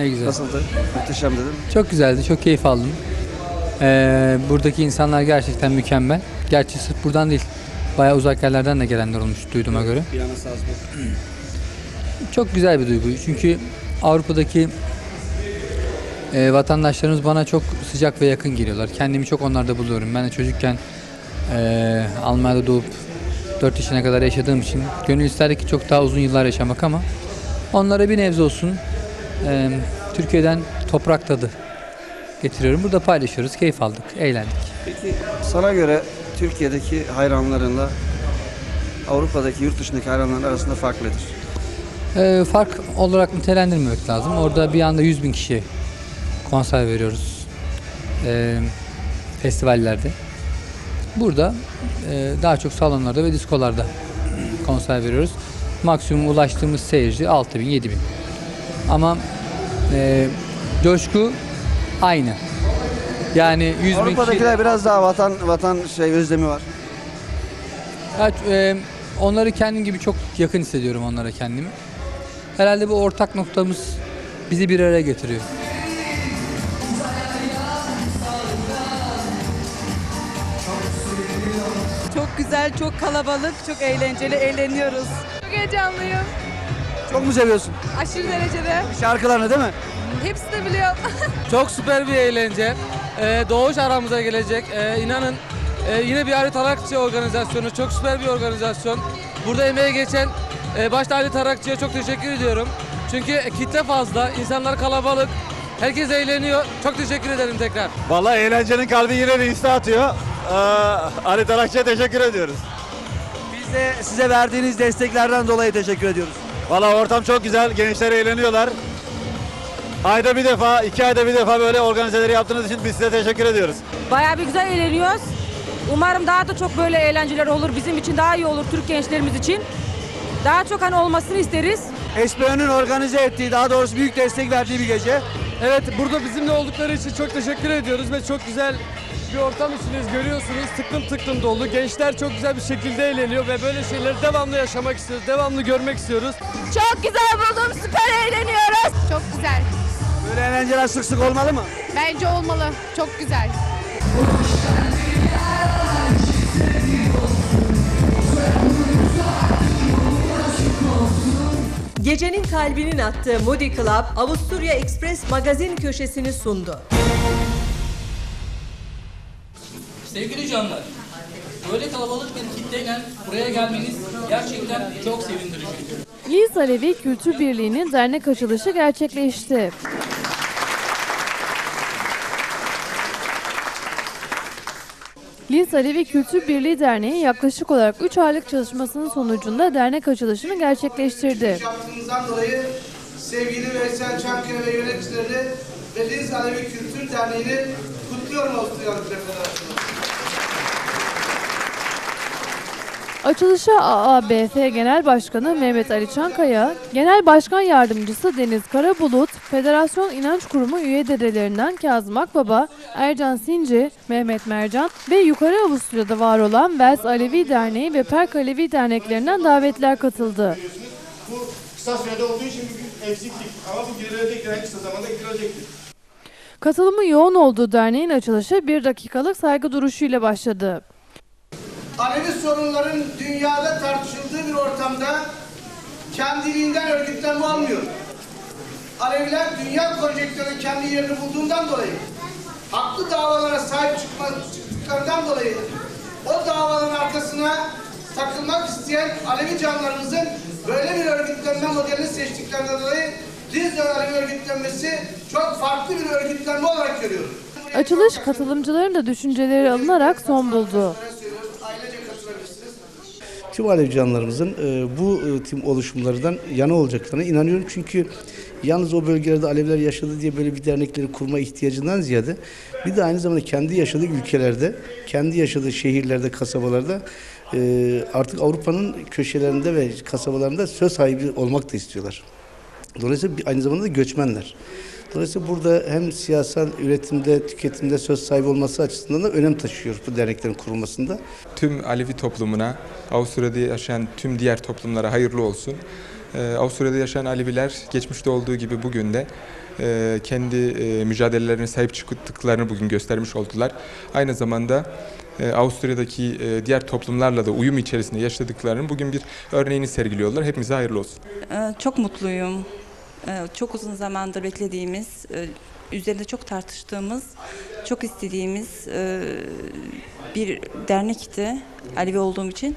Ne güzel. Nasıldı? Muhteşem dedim. Çok güzeldi, çok keyif aldım. Ee, buradaki insanlar gerçekten mükemmel. Gerçi sırf buradan değil, bayağı uzak yerlerden de gelenler olmuş duyduğuma göre. Viyana Salzburg. Çok güzel bir duygu. Çünkü Avrupa'daki e, vatandaşlarımız bana çok sıcak ve yakın geliyorlar. Kendimi çok onlarda buluyorum. Ben de çocukken e, Almanya'da doğup 4 yaşına kadar yaşadığım için gönül isterdi ki çok daha uzun yıllar yaşamak ama onlara bir nebze olsun e, Türkiye'den toprak tadı getiriyorum. Burada paylaşıyoruz, keyif aldık, eğlendik. Peki sana göre Türkiye'deki hayranlarınla Avrupa'daki yurt dışındaki hayranların arasında fark nedir? E, fark olarak nitelendirmemek lazım. Orada bir anda 100 bin kişi konser veriyoruz e, festivallerde. Burada e, daha çok salonlarda ve diskolarda konser veriyoruz. Maksimum ulaştığımız seyirci 6 bin, 7 bin. Ama e, coşku aynı. Yani 100 bin kişi... Avrupa'dakiler biraz daha vatan vatan şey özlemi var. Ya, e, onları kendim gibi çok yakın hissediyorum onlara kendimi. Herhalde bu ortak noktamız bizi bir araya getiriyor. Çok güzel, çok kalabalık, çok eğlenceli, eğleniyoruz. Çok heyecanlıyım. Çok mu seviyorsun? Aşırı derecede. Şarkılarını değil mi? Hepsini biliyorum. Çok süper bir eğlence. Ee, Doğuş aramıza gelecek. Ee, inanın e, yine bir Ali Tarakçı organizasyonu. Çok süper bir organizasyon. Burada emeğe geçen e, başta Ali Tarakçı'ya çok teşekkür ediyorum. Çünkü kitle fazla, insanlar kalabalık. Herkes eğleniyor. Çok teşekkür ederim tekrar. Vallahi eğlencenin kalbi yine reiste atıyor. Ee, Ali Tarakçı'ya teşekkür ediyoruz. Biz de size verdiğiniz desteklerden dolayı teşekkür ediyoruz. Vallahi ortam çok güzel, gençler eğleniyorlar. Ayda bir defa, iki ayda bir defa böyle organizeleri yaptığınız için biz size teşekkür ediyoruz. Bayağı bir güzel eğleniyoruz. Umarım daha da çok böyle eğlenceler olur. Bizim için daha iyi olur Türk gençlerimiz için. Daha çok hani olmasını isteriz. SPÖ'nün organize ettiği, daha doğrusu büyük destek verdiği bir gece. Evet, burada bizimle oldukları için çok teşekkür ediyoruz ve çok güzel bir ortam içindeyiz. Görüyorsunuz tıklım tıklım dolu. Gençler çok güzel bir şekilde eğleniyor ve böyle şeyleri devamlı yaşamak istiyoruz, devamlı görmek istiyoruz. Çok güzel buldum. Süper eğleniyoruz. Çok güzel. Böyle eğlenceler sık sık olmalı mı? Bence olmalı. Çok güzel. Gecenin kalbinin attığı Moody Club, Avusturya Express magazin köşesini sundu. Sevgili canlar, böyle kalabalık bir kitleyle buraya gelmeniz gerçekten çok sevindirici. Liz Alevi Kültür Birliği'nin dernek açılışı gerçekleşti. Liz Alevi Kültür Birliği Derneği yaklaşık olarak 3 aylık çalışmasının sonucunda dernek açılışını gerçekleştirdi. yaptığınızdan dolayı sevgili Veysel Çankaya ve yöneticilerini ve Liz Alevi Kültür Derneği'ni kutluyorum Avusturyalı Federasyonu. Açılışa AABF Genel Başkanı Mehmet Ali Çankaya, Genel Başkan Yardımcısı Deniz Karabulut, Federasyon İnanç Kurumu üye dedelerinden Kazım Akbaba, Ercan Sinci, Mehmet Mercan ve Yukarı Avusturya'da var olan Vels Alevi Derneği ve Perk Alevi Derneklerinden davetler katıldı. Bu kısa sürede olduğu için bir eksiklik ama bu giderilecektir. En kısa zamanda giderilecektir. Katılımı yoğun olduğu derneğin açılışı bir dakikalık saygı duruşuyla başladı. Alevi sorunların dünyada tartışıldığı bir ortamda kendiliğinden örgütlenme olmuyor. Aleviler dünya konjektörü kendi yerini bulduğundan dolayı haklı davalara sahip çıkma, çıktıklarından dolayı o davaların arkasına takılmak isteyen Alevi canlarımızın böyle bir örgütlenme modelini seçtiklerinden dolayı Liz Alevi örgütlenmesi çok farklı bir örgütlenme olarak görüyorum. Açılış katılımcıların da düşünceleri alınarak son buldu. Tüm Alevi canlarımızın e, bu e, tüm oluşumlardan yana olacaklarına inanıyorum. Çünkü yalnız o bölgelerde Aleviler yaşadı diye böyle bir dernekleri kurma ihtiyacından ziyade bir de aynı zamanda kendi yaşadığı ülkelerde, kendi yaşadığı şehirlerde, kasabalarda e, artık Avrupa'nın köşelerinde ve kasabalarında söz sahibi olmak da istiyorlar. Dolayısıyla aynı zamanda da göçmenler. Dolayısıyla burada hem siyasal üretimde, tüketimde söz sahibi olması açısından da önem taşıyor bu derneklerin kurulmasında. Tüm Alevi toplumuna, Avusturya'da yaşayan tüm diğer toplumlara hayırlı olsun. Ee, Avusturya'da yaşayan Aleviler geçmişte olduğu gibi bugün de e, kendi e, mücadelelerine sahip çıktıklarını bugün göstermiş oldular. Aynı zamanda e, Avusturya'daki e, diğer toplumlarla da uyum içerisinde yaşadıklarının bugün bir örneğini sergiliyorlar. Hepimize hayırlı olsun. Ee, Çok mutluyum. Ee, Çok uzun zamandır beklediğimiz, e, üzerinde çok tartıştığımız, çok istediğimiz e, bir dernekti Alevi olduğum için.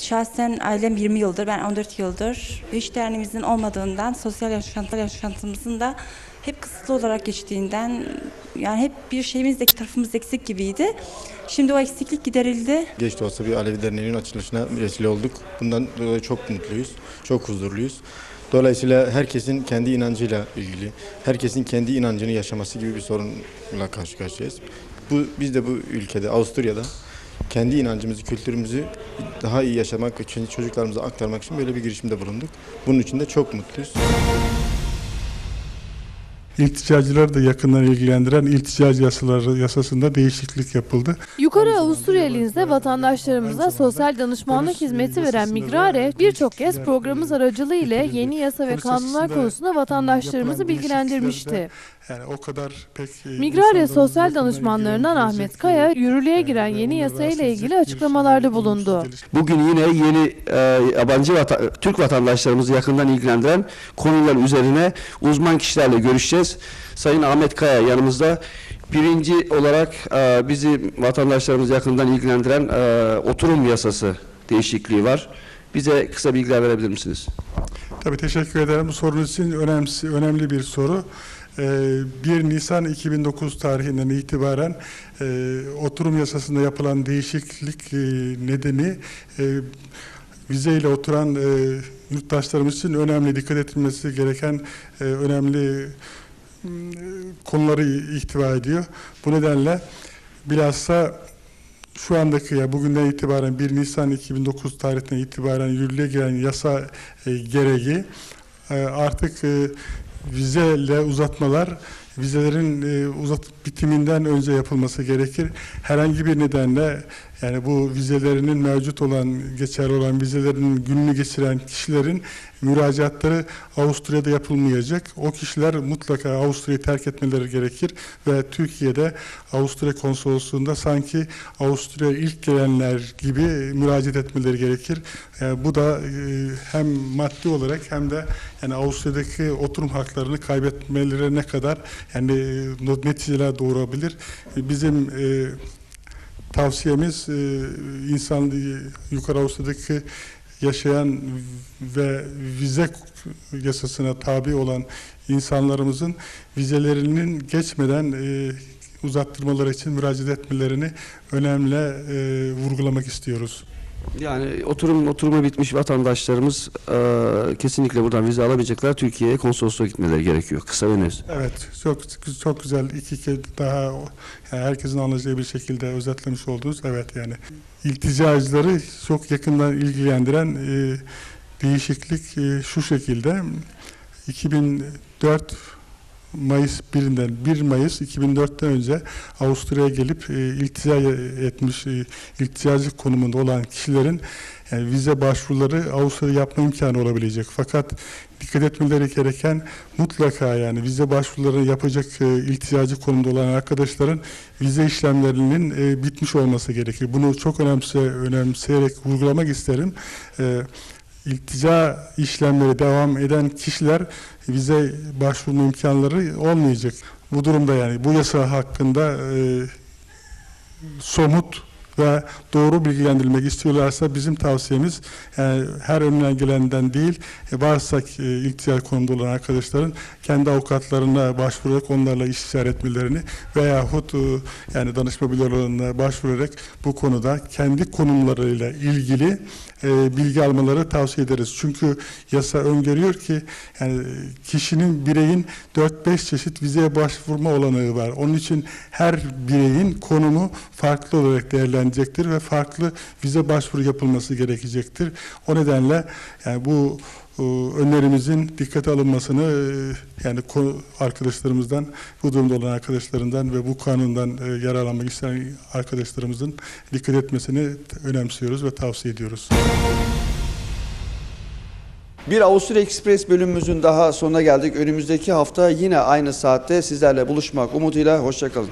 Şahsen ailem 20 yıldır, ben 14 yıldır hiç derneğimizin olmadığından, sosyal yaşantı, yaşantımızın da hep kısıtlı olarak geçtiğinden, yani hep bir şeyimiz, de tarafımız eksik gibiydi. Şimdi o eksiklik giderildi. Geç de olsa bir Alevi Derneği'nin açılışına vesile olduk. Bundan dolayı çok mutluyuz, çok huzurluyuz. Dolayısıyla herkesin kendi inancıyla ilgili, herkesin kendi inancını yaşaması gibi bir sorunla karşı karşıyayız. Bu biz de bu ülkede, Avusturya'da kendi inancımızı, kültürümüzü daha iyi yaşamak, kendi çocuklarımıza aktarmak için böyle bir girişimde bulunduk. Bunun için de çok mutluyuz. İlticacıları da yakından ilgilendiren ilticac yasaları yasasında değişiklik yapıldı. Yukarı Avusturya Linz'de vatandaşlarımıza sosyal danışmanlık hizmeti veren Migrare birçok kez programımız aracılığı ile yeni yasa ve kanunlar konusunda vatandaşlarımızı bilgilendirmişti. Yani o kadar pek e, Migrare sosyal danışmanlarından Ahmet Kaya, yürürlüğe giren yeni yasa ile ilgili bir açıklamalarda bulundu. Bugün yine yeni e, yabancı vata- Türk vatandaşlarımızı yakından ilgilendiren konular üzerine uzman kişilerle görüşeceğiz. Sayın Ahmet Kaya yanımızda. Birinci olarak e, bizi vatandaşlarımızı yakından ilgilendiren e, oturum yasası değişikliği var. Bize kısa bilgiler verebilir misiniz? Tabii teşekkür ederim. Bu sorunuz için önemli, önemli bir soru. Ee, 1 Nisan 2009 tarihinden itibaren e, oturum yasasında yapılan değişiklik e, nedeni e, vizeyle oturan e, yurttaşlarımız için önemli dikkat edilmesi gereken e, önemli konuları ihtiva ediyor. Bu nedenle bilhassa şu andaki ya bugünden itibaren 1 Nisan 2009 tarihinden itibaren yürürlüğe giren yasa e, gereği e, artık e, vizeyle uzatmalar vizelerin e, uzat bitiminden önce yapılması gerekir. Herhangi bir nedenle yani bu vizelerinin mevcut olan, geçerli olan vizelerinin gününü geçiren kişilerin müracaatları Avusturya'da yapılmayacak. O kişiler mutlaka Avusturya'yı terk etmeleri gerekir ve Türkiye'de Avusturya konsolosluğunda sanki Avusturya'ya ilk gelenler gibi müracaat etmeleri gerekir. Yani bu da e, hem maddi olarak hem de yani Avusturya'daki oturum haklarını kaybetmelerine kadar yani e, neticeler doğurabilir. Bizim e, tavsiyemiz e, insan yukarı Avusturya'daki yaşayan ve vize yasasına tabi olan insanlarımızın vizelerinin geçmeden e, uzattırmaları için müracaat etmelerini önemli e, vurgulamak istiyoruz. Yani oturum oturumu bitmiş vatandaşlarımız e, kesinlikle buradan vize alabilecekler. Türkiye'ye konsolosluğa gitmeleri gerekiyor. Kısa ve. Evet, çok çok güzel iki kez daha yani herkesin anlayacağı bir şekilde özetlemiş oldunuz. Evet yani ilticacıları çok yakından ilgilendiren e, değişiklik e, şu şekilde 2004 Mayıs 1'inden 1 Mayıs 2004'ten önce Avusturya'ya gelip e, iltica etmiş e, ilticacı konumunda olan kişilerin yani vize başvuruları Avusturya'da yapma imkanı olabilecek. Fakat dikkat etmeleri gereken mutlaka yani vize başvuruları yapacak e, ilticacı konumda olan arkadaşların vize işlemlerinin e, bitmiş olması gerekir. Bunu çok önemse, önemseyerek vurgulamak isterim. E, iltica işlemleri devam eden kişiler vize başvurma imkanları olmayacak. Bu durumda yani bu yasa hakkında e, somut ve doğru bilgilendirilmek istiyorlarsa bizim tavsiyemiz yani her önüne gelenden değil e, varsa e, iltica konumda olan arkadaşların kendi avukatlarına başvurarak onlarla istişare etmelerini veyahut e, yani danışma bürolarına başvurarak bu konuda kendi konumlarıyla ilgili e, bilgi almaları tavsiye ederiz. Çünkü yasa öngörüyor ki yani kişinin bireyin 4-5 çeşit vizeye başvurma olanağı var. Onun için her bireyin konumu farklı olarak değerlenecektir ve farklı vize başvuru yapılması gerekecektir. O nedenle yani bu e, önerimizin dikkate alınmasını e, yani arkadaşlarımızdan, bu durumda olan arkadaşlarından ve bu kanundan e, yararlanmak isteyen arkadaşlarımızın dikkat etmesini önemsiyoruz ve tavsiye ediyoruz. Bir Avusturya Express bölümümüzün daha sonuna geldik. Önümüzdeki hafta yine aynı saatte sizlerle buluşmak umuduyla. Hoşçakalın.